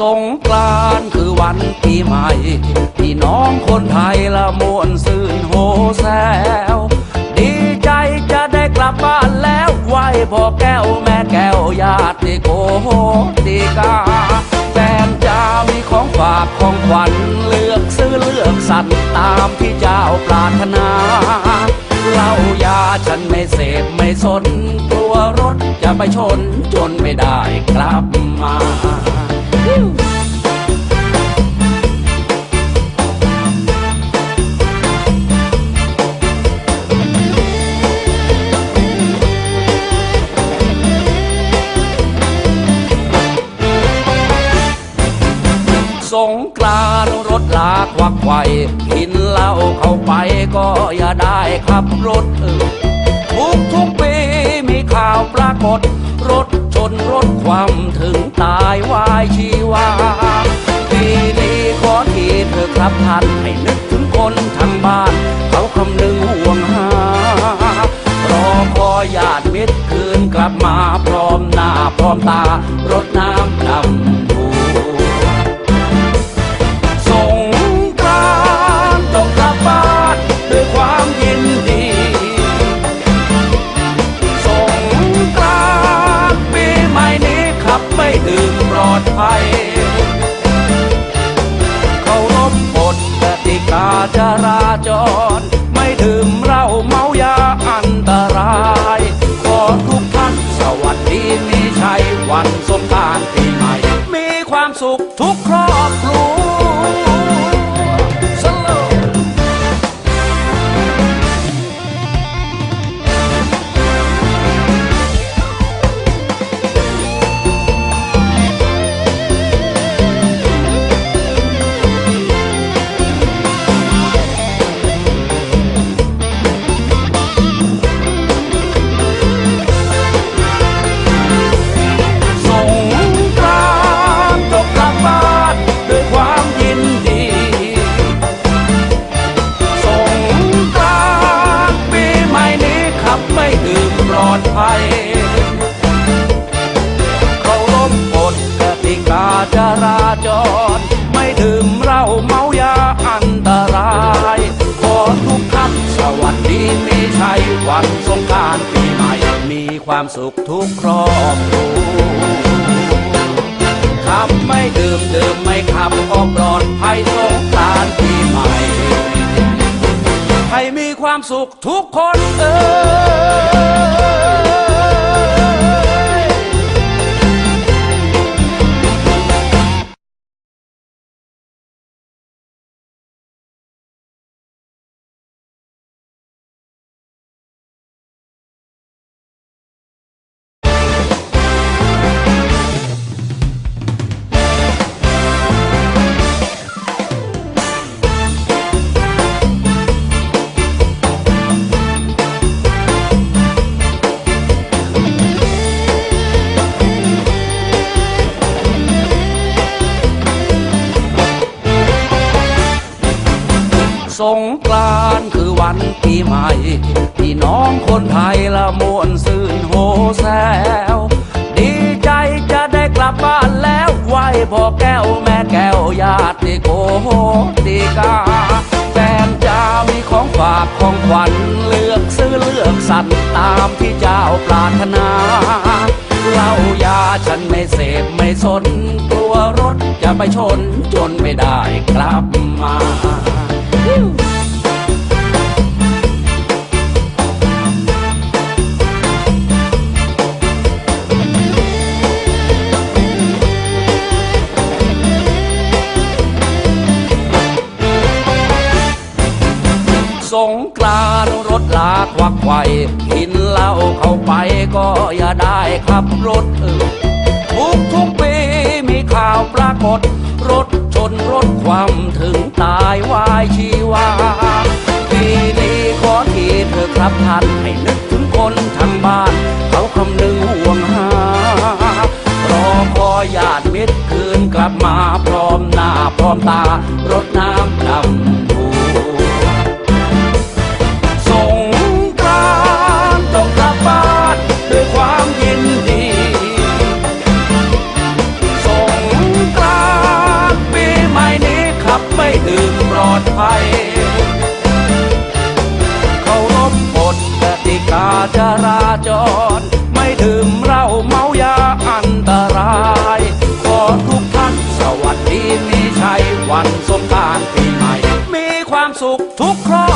สงกรานคือวันปีใหม่พี่น้องคนไทยละมวนซื่นโฮแซวดีใจจะได้กลับบ้านแล้วไหวพ่อแก้วแม่แก้วญาติโกโหติกาแฟนจ้ามีของฝากของขวัญเลือกซื้อเลือกสรรตามที่เจ้าปรารถนาเหล้ายาฉันไม่เสพไม่สนกลัวรถจะไปชนจนไม่ได้กลับมา สงกรานรถลาควักไขว่กินเหล้าเข้าไปก็อย่าได้ขับรถเออทุกทุกปีมีข่าวปรากฏ รถชนรถความถึงตายวายชีวาปีนี้ขอทีเธอครับท่านให้นึกถึงคนทางบ้าน เขาคำนึงห่วงหารอคอยญาติมิตรคืนกลับมาพร้อมหน้าพร้อมตา ดื่มปลอดภัยเคารพกฎกติกาจราจร ไม่ดื่มเหล้าเมายาอันตรายขอทุกท่านสวัสดีมีชัยวันสงการปีใหม่ มีความสุขทุกครอบครัวขับไม่ดื่มดื่มไม่ขับก็ปลอดภัยสงกรารปีใหม่ ให้มีความสุขทุกคนเอ่ย สงกรานคือวันปีใหม่พี่น้องคนไทยละมวนซื่นโฮแซวดีใจจะได้กลับบ้านแล้วไหวพ่อแก้วแม่แก้วญาติโกโหติกาแฟนจ้ามีของฝากของขวัญเลือกซื้อเลือกสรรตามที่เจ้าปรารถนาเหล้ายาฉันไม่เสพไม่สนกลัวรถจะไปชนจนไม่ได้กลับมา สงกรานรถลาควักไขว่กินเหล้าเข้าไปก็อย่าได้ขับรถทุกทุกปีมีข่าวปรากฏ ตายวายชีวาปีนี้ขอทีเธอครับท่านให้นึกถึงคนทางบ้าน เขาคำนึงห่วงหารอคอยญาติมิตรคืนกลับมาพร้อมหน้าพร้อมตารถ ดภัยเคารพกฎกติกาจราจร ไม่ดื่มเหล้าเมายาอันตรายขอทุกท่านสวัสดีมีชัยวันสงการปีใหม่ มีความสุขทุกครอบ